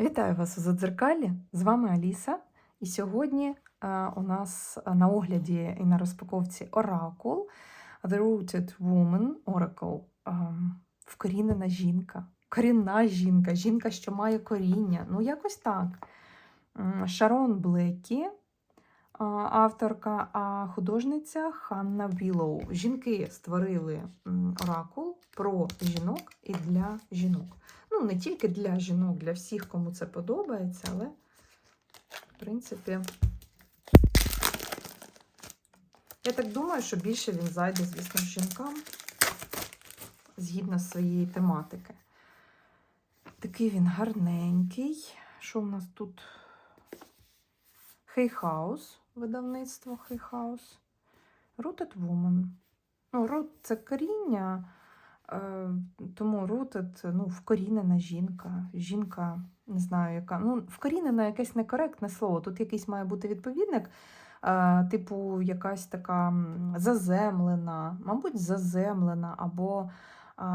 Вітаю вас у Задзеркалі. З вами Аліса. І сьогодні е, у нас на огляді і на розпаковці Оракул The Rooted Woman Oracle. Ем, Вкорінена жінка. Корінна жінка, жінка, що має коріння. Ну, якось так. Шарон Блекі, е, авторка, а художниця Ханна Вілоу. Жінки створили оракул про жінок і для жінок. Ну, не тільки для жінок, для всіх, кому це подобається, але, в принципі, я так думаю, що більше він зайде, звісно, жінкам згідно своєї тематики. Такий він гарненький. Що в нас тут? Хейхаус, видавництво Хейхаус. Rooted Woman. Ну, root – це коріння. Е, Тому rooted, ну, вкорінена жінка. Жінка, не знаю, яка. Ну, вкорінена якесь некоректне слово. Тут якийсь має бути відповідник, е, типу, якась така заземлена, мабуть, заземлена або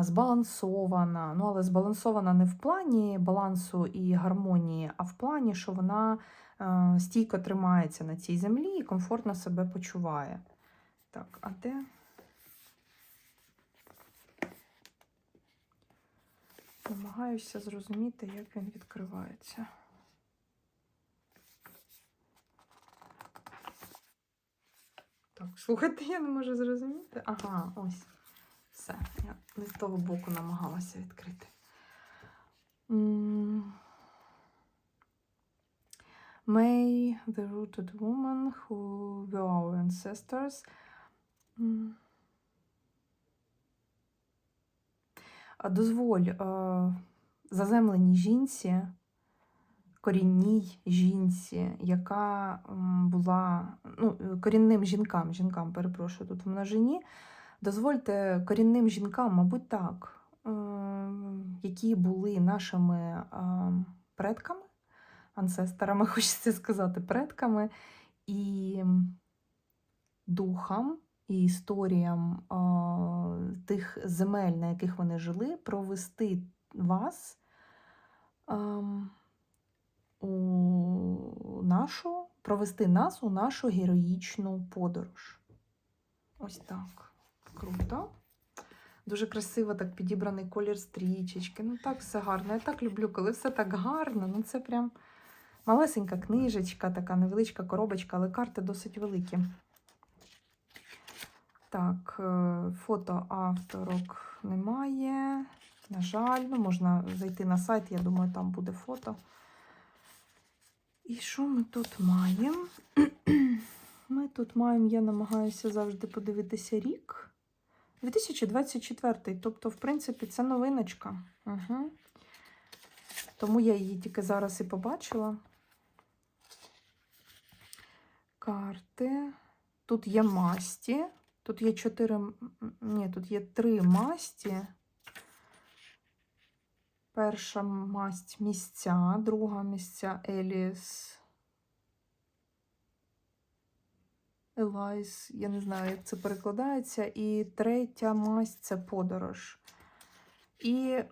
збалансована. Ну, але збалансована не в плані балансу і гармонії, а в плані, що вона е, стійко тримається на цій землі і комфортно себе почуває. Так, а де? Намагаюся зрозуміти, як він відкривається. Так, слухайте, я не можу зрозуміти. Ага, ось. Все. Я не з того боку намагалася відкрити. May the rooted woman who were our ancestors. М. А Дозволь е, заземленій жінці, корінній жінці, яка була ну, корінним жінкам, жінкам, перепрошую, тут в множині, дозвольте корінним жінкам, мабуть, так, е, які були нашими е, предками, ансесторами, хочеться сказати, предками, і духам, і історіям тих земель, на яких вони жили, провести вас ем, у нашу, провести нас у нашу героїчну подорож. Ось так. Круто. Дуже красиво так підібраний колір стрічечки. Ну так все гарно. Я так люблю, коли все так гарно. Ну це прям малесенька книжечка, така невеличка коробочка, але карти досить великі. Так, е, фото авторок немає. На жаль, ну, можна зайти на сайт, я думаю, там буде фото. І що ми тут маємо? Ми тут маємо, я намагаюся завжди подивитися рік. 2024, тобто, в принципі, це новиночка. Угу. Тому я її тільки зараз і побачила. Карти. Тут є масті. Тут є чотири. Ні, тут є три масті. Перша масть місця, друга місця Еліс. Елайс, я не знаю, як це перекладається. І третя масть це подорож. І е,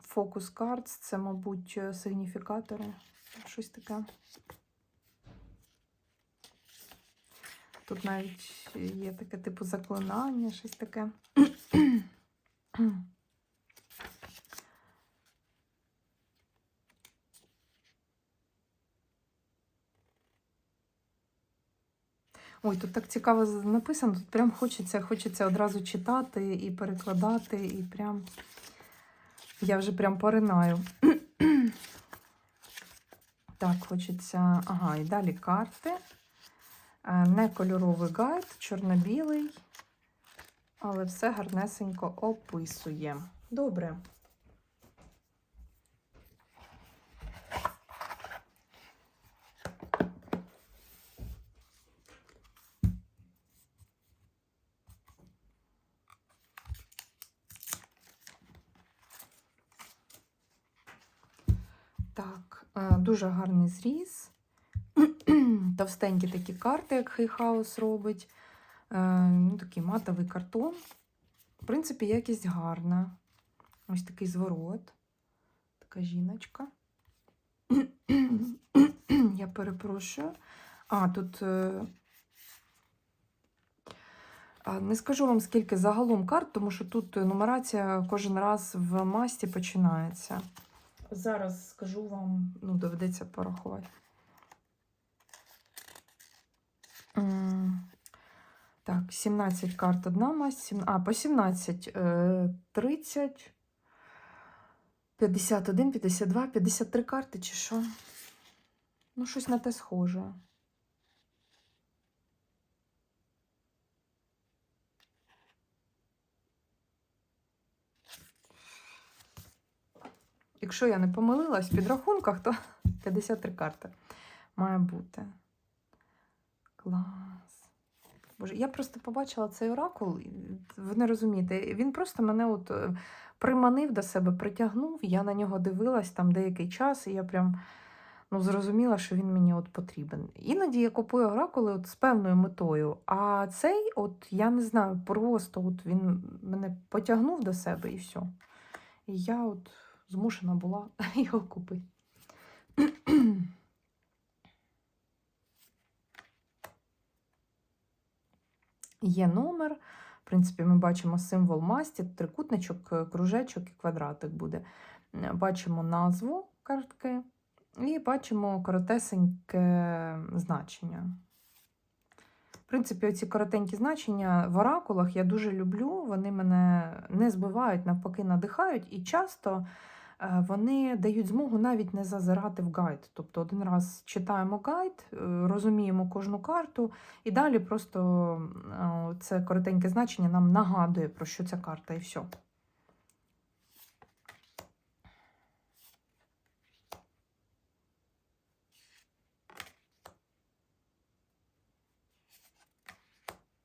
фокус картс це, мабуть, сигніфікатори. Щось таке. Тут навіть є таке типу заклинання, щось таке. Ой, тут так цікаво написано, тут прям хочеться, хочеться одразу читати і перекладати, і прям я вже прям поринаю. Так, хочеться. Ага, і далі карти. Не кольоровий гайд, чорно-білий, але все гарнесенько описує. Добре. Е, дуже гарний зріз. Товстенькі такі карти, як Хейхаус робить. Е, ну, Такий матовий картон. В принципі, якість гарна. Ось такий зворот. Яка жіночка. Я перепрошую. А, тут. е, Не скажу вам, скільки загалом карт, тому що тут нумерація кожен раз в масті починається. Зараз скажу вам, ну, доведеться порахувати. Так, 17 карт одна сім- а, по 17, е, 30, 51, 52, 53 карти чи що? Ну, щось на те схоже. Якщо я не помилилась в підрахунках, то 53 карти має бути. Клас. Боже, я просто побачила цей оракул, ви не розумієте, він просто мене от е, приманив до себе, притягнув, я на нього дивилась там деякий час, і я прям ну, зрозуміла, що він мені от потрібен. Іноді я купую оракули от з певною метою, а цей, от я не знаю, просто от він мене потягнув до себе і все. І я от змушена була його купити. Є номер. В принципі, ми бачимо символ масті, трикутничок, е, кружечок і квадратик буде. Е, Бачимо назву картки і бачимо коротесеньке значення. В принципі, ці коротенькі значення в оракулах я дуже люблю. Вони мене не збивають, навпаки, надихають, і часто вони дають змогу навіть не зазирати в гайд. Тобто один раз читаємо гайд, е, розуміємо кожну карту, і далі просто е, це коротеньке значення нам нагадує, про що ця карта, і все.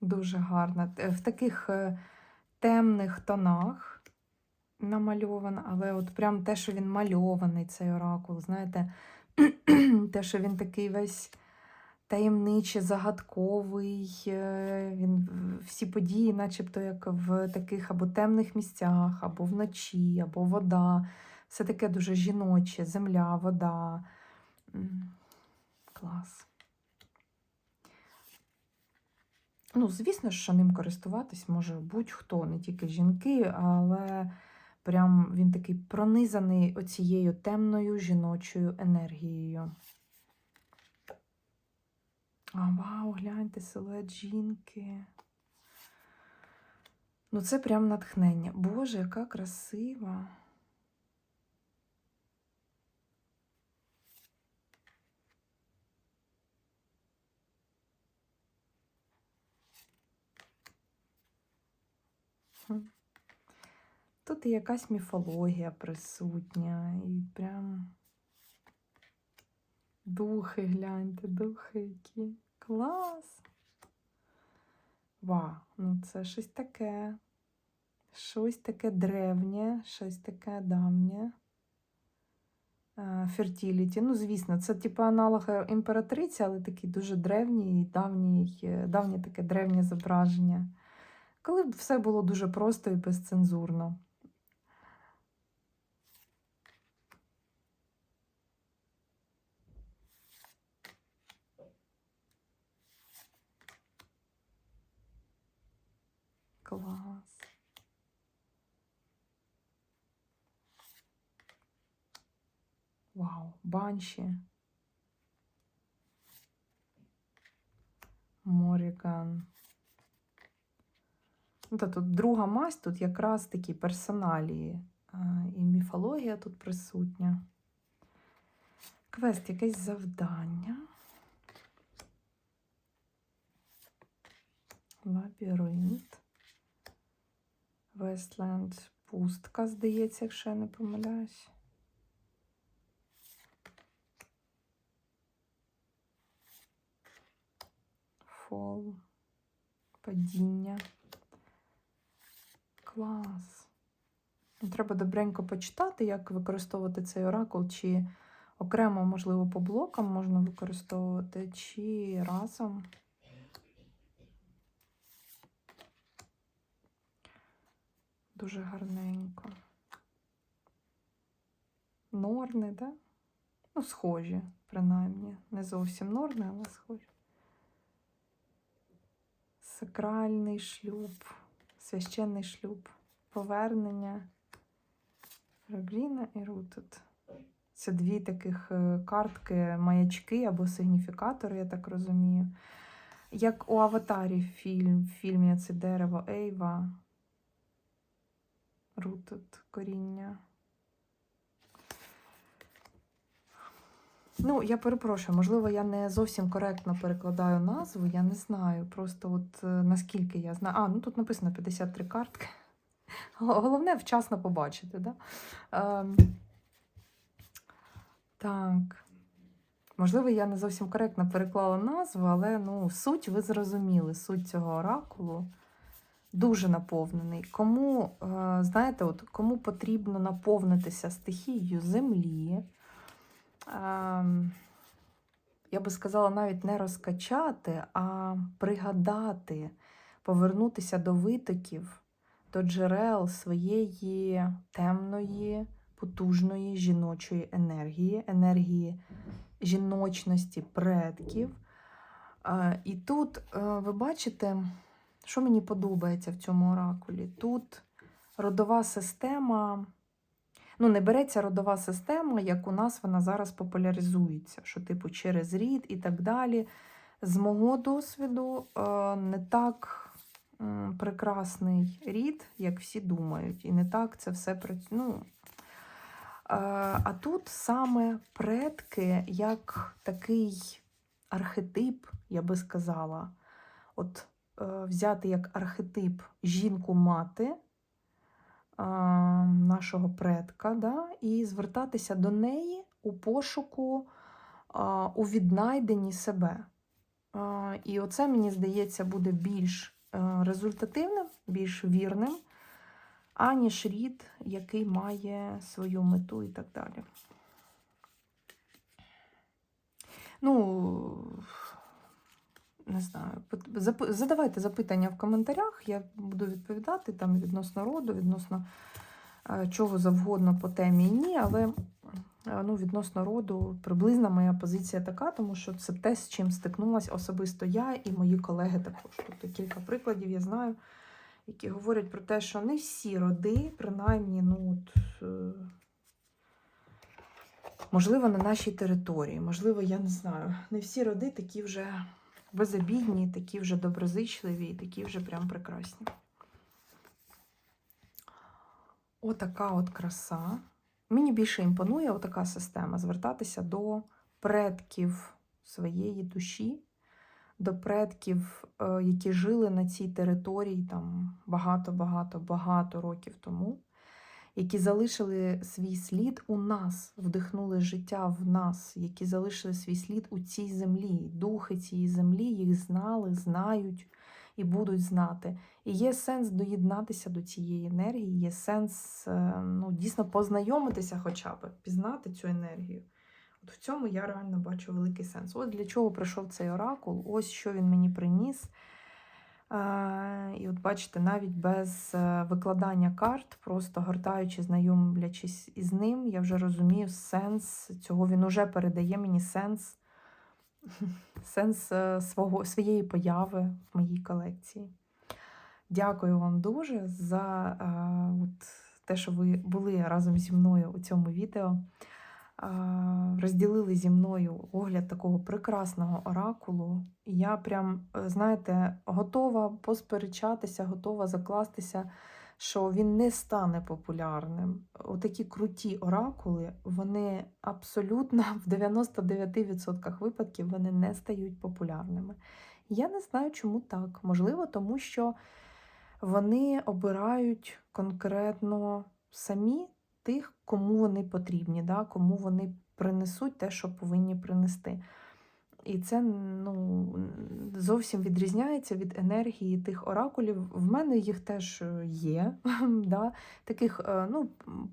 Дуже гарна. Е, В таких е, темних тонах намальована, але от прям те, що він мальований, цей оракул, знаєте, те, що він такий весь таємничий, загадковий, е, він всі події, начебто, як в таких або темних місцях, або вночі, або вода. Все таке дуже жіноче, земля, вода. Клас. Ну, звісно що ним користуватись може будь-хто, не тільки жінки, але прям він такий пронизаний оцією темною жіночою енергією. А, вау, гляньте, силует жінки. Ну, це прям натхнення. Боже, яка красива. Хм. І якась міфологія присутня, і прям духи, гляньте, духи які. Клас! Вау, ну це щось таке. Щось таке древнє, щось таке давнє. Фертіліті. Ну, звісно, це типу аналог імператриці, але такий дуже древній, давній, е, давнє таке древнє зображення. Коли б все було дуже просто і безцензурно. Клас. Вау, банші. Моріган. Ну, та тут друга масть, тут якраз такі персоналії. І міфологія тут присутня. Квест, якесь завдання. Лабіринт. Вестленд пустка, здається, якщо я не помиляюсь. Фол. Падіння. Клас. Ну, Треба добренько почитати, як використовувати цей оракул, чи окремо, можливо, по блокам можна використовувати, чи разом. Дуже гарненько. Норни, да? Ну, схожі, принаймні. Не зовсім норни, але схожі. Сакральний шлюб, священний шлюб, повернення. Регліна і Рутет. Це дві таких е, картки, маячки або сигніфікатори, я так розумію. Як у Аватарі фільм, в фільмі це дерево Ейва. Рутет, коріння. Ну, я перепрошую, можливо, я не зовсім коректно перекладаю назву, я не знаю. Просто от е, наскільки я знаю. А, ну тут написано 53 картки. Головне вчасно побачити, да? Ем, так. Можливо, я не зовсім коректно переклала назву, але ну, суть ви зрозуміли, суть цього оракулу дуже наповнений. Кому, е, знаєте, от, кому потрібно наповнитися стихією землі, ем, я би сказала, навіть не розкачати, а пригадати, повернутися до витоків, до джерел своєї темної, потужної жіночої енергії, енергії жіночності предків. Е, І тут е, ви бачите, що мені подобається в цьому оракулі. Тут родова система, ну, не береться родова система, як у нас вона зараз популяризується, що, типу, через рід і так далі. З мого досвіду, е, не так прекрасний рід, як всі думають, і не так це все. Ну, Е, А тут саме предки як такий архетип, я би сказала, от взяти як архетип жінку-мати е, нашого предка, да, і звертатися до неї у пошуку, е, у віднайденні себе. Е, І оце, мені здається, буде більш е, результативним, більш вірним аніж рід, який має свою мету і так далі. Ну, не знаю, задавайте запитання в коментарях, я буду відповідати там відносно роду, відносно е, чого завгодно по темі ні, але е, ну, відносно роду приблизна моя позиція така, тому що це те, з чим стикнулася особисто я і мої колеги також. Тобто кілька прикладів я знаю які говорять про те, що не всі роди, принаймні, ну, от, е, можливо, на нашій території, можливо, я не знаю, не всі роди такі вже безобідні, такі вже доброзичливі і такі вже прям прекрасні. Отака от краса. Мені більше імпонує отака система звертатися до предків своєї душі, до предків, е, які жили на цій території там багато-багато багато років тому, які залишили свій слід у нас, вдихнули життя в нас, які залишили свій слід у цій землі. Духи цієї землі їх знали, знають і будуть знати. І є сенс доєднатися до цієї енергії, є сенс е, ну, дійсно познайомитися хоча б, пізнати цю енергію. От в цьому я реально бачу великий сенс. От для чого прийшов цей оракул, ось що він мені приніс. Е, І от бачите, навіть без е, викладання карт, просто гортаючи, знайомлячись із ним, я вже розумію сенс цього. Він уже передає мені сенс, сенс е, свого, своєї появи в моїй колекції. Дякую вам дуже за от, те, що ви були разом зі мною у цьому відео розділили зі мною огляд такого прекрасного оракулу. І я прям, е, знаєте, готова посперечатися, готова закластися, що він не стане популярним. Отакі круті оракули, вони абсолютно в 99% випадків вони не стають популярними. Я не знаю, чому так. Можливо, тому що вони обирають конкретно самі тих, кому вони потрібні, да? кому вони принесуть те, що повинні принести. І це ну, зовсім відрізняється від енергії тих оракулів. В мене їх теж е, є. да? Таких е, ну,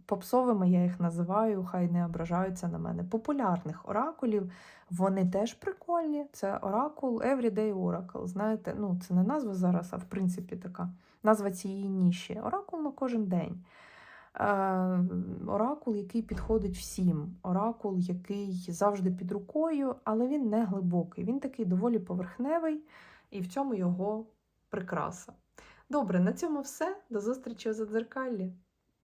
попсовими я їх називаю, хай не ображаються на мене. Популярних оракулів, вони теж прикольні. Це оракул, Everyday Oracle. Знаєте, ну, це не назва зараз, а в принципі така назва цієї ніші. Оракул на кожен день. Е, оракул, який підходить всім. Оракул, який завжди під рукою, але він не глибокий. Він такий доволі поверхневий, і в цьому його прикраса. Добре, на цьому все. До зустрічі у задзеркаллі.